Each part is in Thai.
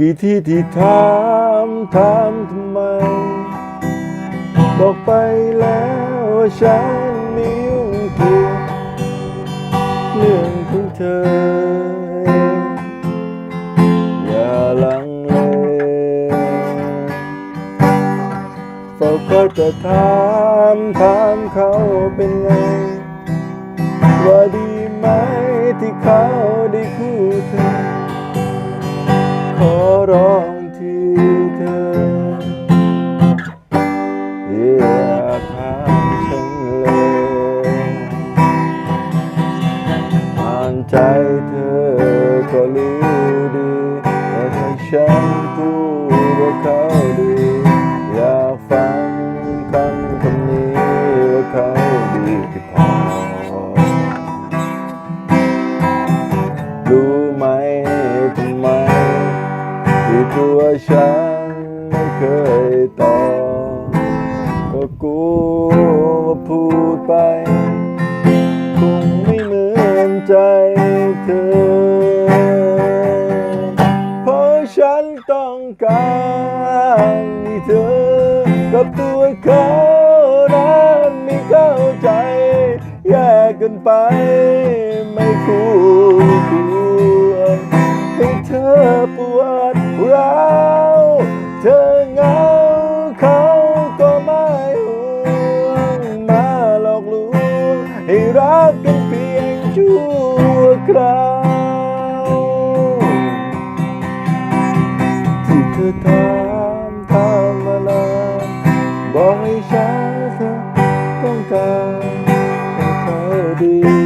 กี่ที่ที่ถามถามทำไม บอกไปแล้วว่าฉันม่ยุ่งเกี่ยวเรื่องของเธอ อย่าลังเลเฝ้าคอยแต่ถามถามเขาเป็นไง ว่าดีไหมที่เขาได้คู่เธอ ร้องที่เธออย่าถามฉันเลยอ่านใจเธอก็รู้ดีว่าถ้าฉันพูดว่าเขาดีอยากฟังคำคำนี้ว่าเขาดีที่พอรู้ไหม ตัวฉันไม่เคยตอบก็กูว่าพูดไป คงไม่เหมือนใจเธอ เพราะฉันต้องการให้เธอ กับตัวเขานั้นไม่เข้าใจ แยกกันไปไม่คู่ควรให้เธอ ให้รักกันเพียงชั่วคราวที่เธอถามถามมาลาบอกให้ฉันต้องการให้เขาดี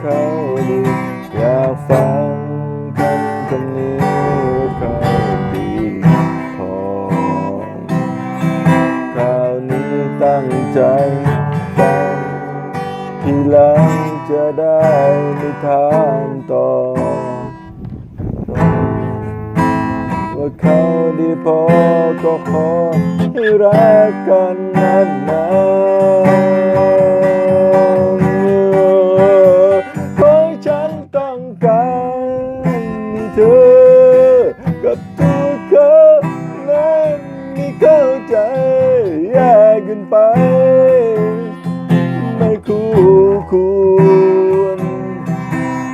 เขาดีอยากฟังคำคำนี้ว่าเขาดีพอคราวนี้ตั้งใจฟังทีหลังจะได้ไม่ถามต่อ ว่าเขาดีพอก็ขอให้รักกันนานๆ อ กับตัวเขานั้นไม่เข้าใจแยกกันไป ไม่คู่ควร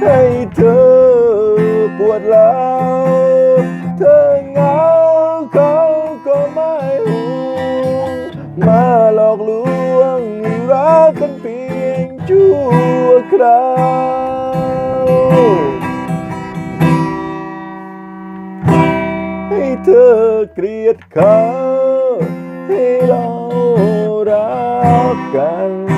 ให้เธอปวดร้าวเธอเหงาเขาก็ไม่ห่วงมาหลอกลวงรักกันเพียงชั่วคราว เธอเกลียดเขาให้เรารักกัน